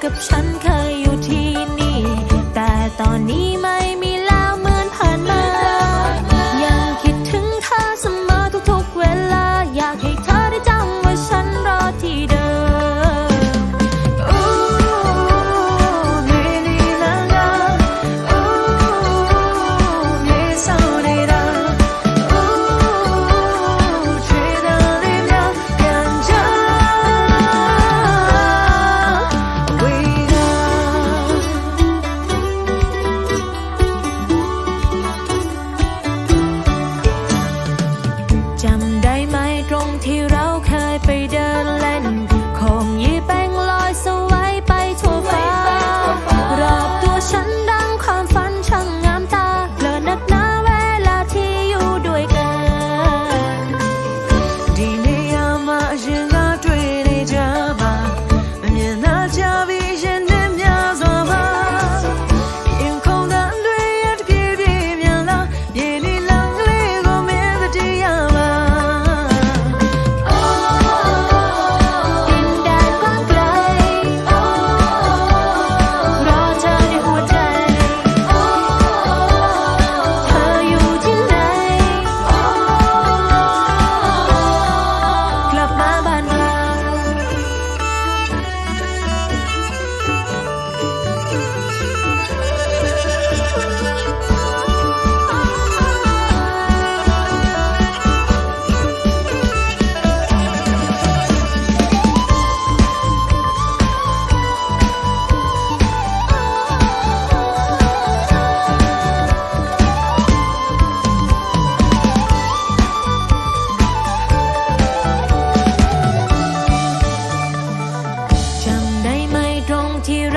กับฉันเคยอยู่ที่นี่ แต่ตอนนี้ ตรงที่เราเคยไปเดิน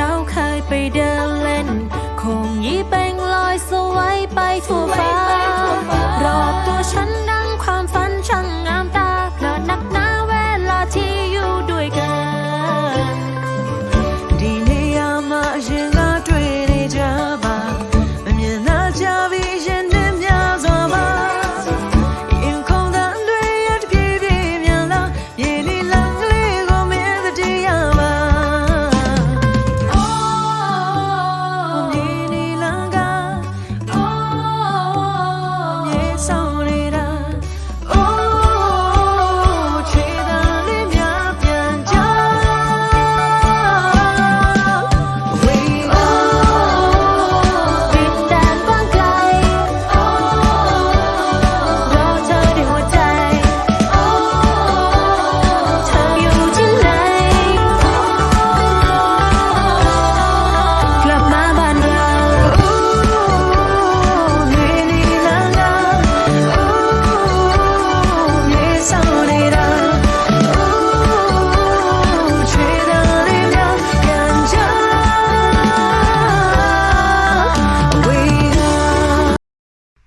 ราเคยไปเดินเล่น คงยี่เปงลอยสวยไปทั่วฟ้า